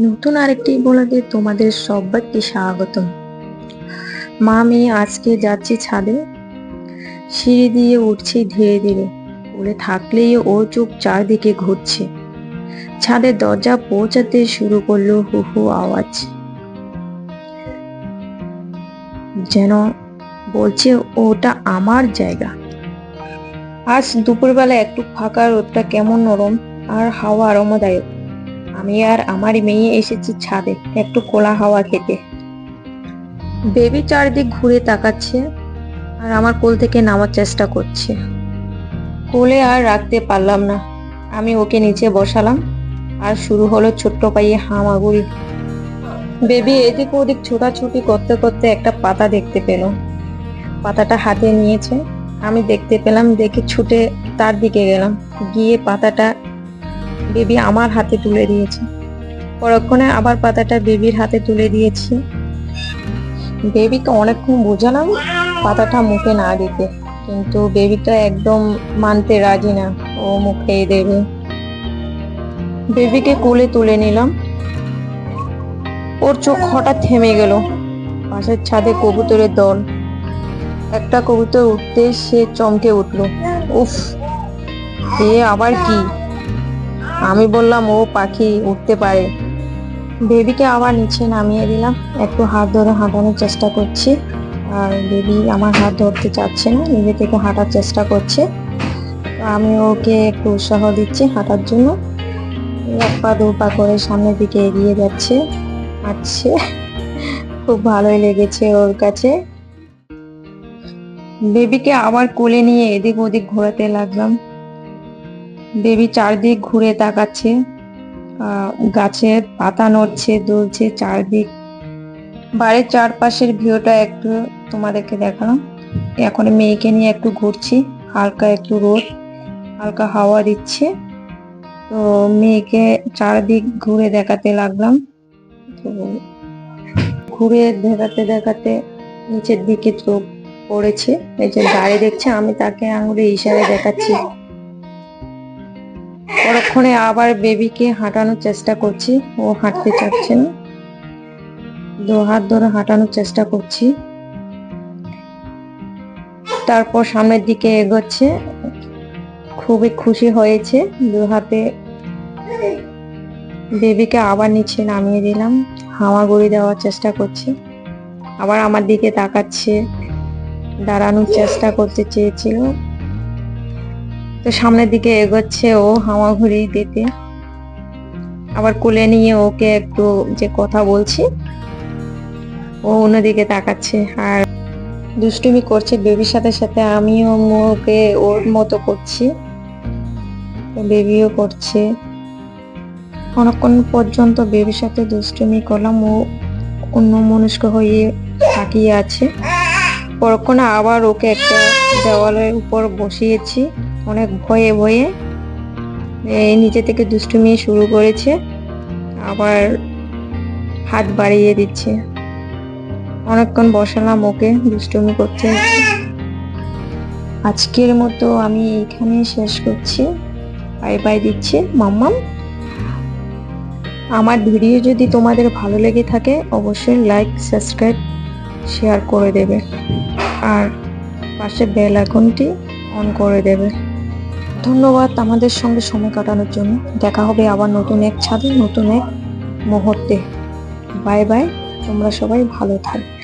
নতুন আরেকটি বলাতে তোমাদের সবাইকে স্বাগতম। মা মেয়ে আজকে যাচ্ছি ছাদে। সিঁড়ি দিয়ে উঠছি ধীরে ধীরে। বলে থাকলেই ওর চোখ চারদিকে ঘুরছে। ছাদের দরজা পৌঁছাতে শুরু করল হু হু আওয়াজ। যেন বলছে, ওটা আমার জায়গা। আজ দুপুরবেলা একটু ফাঁকা রোদটা কেমন নরম আর হাওয়া আরামদায়ক। আমি আর আমার মেয়ে এসেছি ছাদে, একটু কোলা হাওয়া খেতে। বেবি চারদিক ঘুরে তাকাচ্ছে আর আমার কোল থেকে নামার চেষ্টা করছে। কোলে আর রাখতে পারলাম না। আমি ওকে নিচে বসালাম আর শুরু হলো ছোট্ট পাইয়ে হামাগুড়ি। বেবি এদিক ওদিক ছোটাছুটি করতে করতে একটা পাতা দেখতে পেল। পাতাটা হাতে নিয়েছে। আমি দেখতে পেলাম দেখে ছুটে তার দিকে গেলাম। গিয়ে পাতাটা বেবি আমার হাতে তুলে দিয়েছে। পরক্ষণে আবার পাতাটা বেবির হাতে তুলে দিয়েছি। বেবিকে অনেকক্ষণ বোঝালাম পাতাটা মুখে না দিতে। কিন্তু বেবিটা একদম মানতে রাজি না, ও মুখে দেবে। বেবিকে কোলে তুলে নিলাম। ওর চোখ হঠাৎ থেমে গেল। পাশের ছাদে কবুতরের দল। একটা কবুতর উঠতে সে চমকে উঠল। উফ, এ আবার কি? আমি বললাম, ও পাখি উঠতে পারে। বেবিকে আবার নিচে নামিয়ে দিলাম। একটু হাত ধরে হাঁটানোর চেষ্টা করছি। আর বেবি আমার হাত ধরতে চাচ্ছে না, নিজে থেকে হাঁটার চেষ্টা করছে। আমি ওকে একটু উৎসাহ দিচ্ছি হাঁটার জন্য। এক পা, দু পা করে সামনের দিকে এগিয়ে যাচ্ছে, হাঁটছে। খুব ভালোই লেগেছে ওর কাছে। বেবিকে আবার কোলে নিয়ে এদিক ওদিক ঘোরাতে লাগলাম। বেবি চারদিক ঘুরে তাকাচ্ছে গাছের পাতা নড়ছে, দুলছে চারদিক। বাড়ির চারপাশের ভিউটা একটু তোমাদেরকে দেখালাম। এখন মেয়েকে নিয়ে একটু ঘুরছি, হালকা একটু রোদ, হালকা হাওয়া দিচ্ছে। তো মেয়েকে চারদিক ঘুরে দেখাতে লাগলাম। তো ঘুরে দেখাতে দেখাতে নিচের দিকে চোখ পড়েছে, এই যে দাঁড়িয়ে দেখছে, আমি তাকে আঙুলে ইশারে দেখাচ্ছি। পরক্ষণে আবার বেবিকে হাঁটানোর চেষ্টা করছি। ও হাঁটতে চাচ্ছে না। দু হাত ধরে হাঁটানোর চেষ্টা করছি। তারপর সামনের দিকে এগোচ্ছে। খুবই খুশি হয়েছে। দু হাতে বেবিকে আবার নিচে নামিয়ে দিলাম। হাওয়া গড়ি দেওয়ার চেষ্টা করছি। আবার আমার দিকে তাকাচ্ছে। দাঁড়ানোর চেষ্টা করতে চেয়েছিল। তো সামনের দিকে এগোচ্ছে ও হাওয়া ঘুরিয়ে দিতে। আবার কোলে নিয়ে ওকে একটু যে কথা বলছি, ও অন্যদিকে তাকাচ্ছে আর দুষ্টুমি করছে বেবির সাথে সাথে। আমিও ওকে ওর মতো করছি বেবিও করছে। অনেকক্ষণ পর্যন্ত বেবির সাথে দুষ্টুমি করলাম, ও অন্য মনস্ক হয়ে তাকিয়ে আছে। পরক্ষণে আবার ওকে একটা দেওয়ালের উপর বসিয়েছি। অনেক ভয়ে ভয়ে এই নিচে থেকে দুষ্টুমি শুরু করেছে, আবার হাত বাড়িয়ে দিচ্ছে। অনেকক্ষণ বসালাম ওকে, দুষ্টুমি করতে। আজকের মতো আমি এখানে শেষ করছি। বাই বাই দিচ্ছি, মাম্মাম। আমার ভিডিও যদি তোমাদের ভালো লেগে থাকে, অবশ্যই লাইক সাবস্ক্রাইব শেয়ার করে দেবে। আর পাশে বেল আইকনটি অন করে দেবে। ধন্যবাদ আমাদের সঙ্গে সময় কাটানোর জন্য। দেখা হবে আবার নতুন এক ছাদে, নতুন এক মুহূর্তে। বাই বাই, তোমরা সবাই ভালো থাকবে।